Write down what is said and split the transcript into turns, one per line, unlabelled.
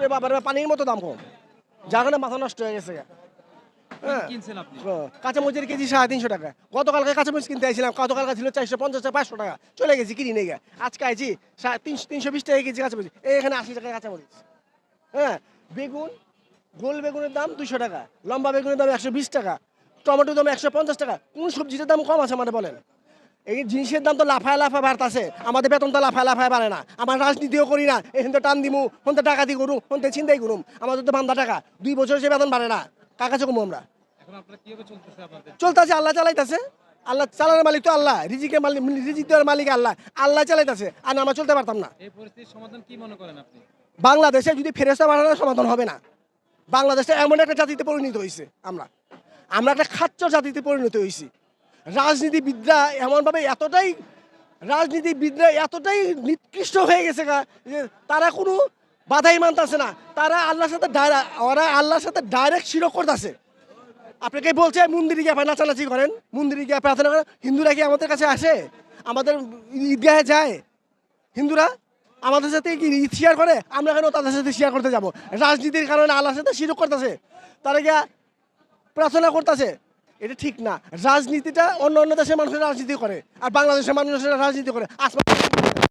ওরে বাবার পানির মতো দাম কম। যার কারণে মাথা নষ্ট হয়ে গেছে হ্যাঁ।
কিনছেন
হ্যাঁ, কাঁচামরিচের কেজি সাড়ে তিনশো টাকা। গতকালকে কাঁচামরিচ কিনতে আসছিলাম গতকালকে ছিল চারশো পঞ্চাশ টাকা পাঁচশো টাকা। চলে গেছি কিনি নেই আজকে সাড়ে তিনশো তিনশো বিশ টাকা কেজি কাঁচামরিচ। এই এখানে আশি টাকা কাঁচামরিচ। হ্যাঁ বেগুন গোল বেগুনের দাম দুশো টাকা। লম্বা বেগুনের দাম একশো বিশ টাকা। টমেটোর দাম একশো পঞ্চাশ টাকা। কোন সবজিটার দাম কম আছে মানে বলেন? এই জিনিসের দাম তো লাফায় লাফায় বাড়তাছে। আমাদের বেতন তো লাফায় লাফায় বাড়ে না। আমার রাজনীতিও করি না। এখান তো টান দিমু হন্তে টাকাতি করুম হন্তে চিন্তাই করুম। আমাদের তো বান্ধা টাকা। দুই বছর সে বেতন বাড়ে না। কাকাছে কমু আমরা?
চলতেছে
চলতেছে আল্লাহ চালাইতেছে। আল্লাহ চালানোর মালিক তো আল্লাহ। রিজিকের মালিক রিজিক দেওয়ার মালিক আল্লাহ। আল্লাহ চালাইতেছে। আর আমরা চলতে পারতাম না।
এই পরিস্থিতির সমাধান কি মনে করেন আপনি?
বাংলাদেশে যদি ফেরেস্তা বাড়ানোর সমাধান হবে না বাংলাদেশে এমন একটা জাতিতে পরিণত হয়েছে আমরা। আমরা একটা খাচ্চ জাতিতে পরিণত হয়েছি রাজনীতিবিদরা এমনভাবে এতটাই, রাজনীতিবিদরা এতটাই নিকৃষ্ট হয়ে গেছে যে তারা কোনো বাধাই মানতেছে না। তারা আল্লাহর সাথে ওরা আল্লাহর সাথে ডাইরেক্ট শিরক করতেছে। আপনাকে বলছে, মন্দিরে গিয়ে নাচানাচি করেন, মন্দিরে গিয়ে প্রার্থনা করেন। হিন্দুরা কি আমাদের কাছে আসে? আমাদের ঈদগাহে যায়। হিন্দুরা আমাদের সাথে কি ঈদ শেয়ার করে? আমরা কেন তাদের সাথে শেয়ার করতে যাব? রাজনীতির কারণে আল্লাহর সাথে শিরক করতেছে। তারা গিয়া প্রার্থনা করতেছে। এটা ঠিক না। রাজনীতিটা অন্য অন্য দেশের মানুষের রাজনীতি করে, আর বাংলাদেশের মানুষের রাজনীতি করে। আসমান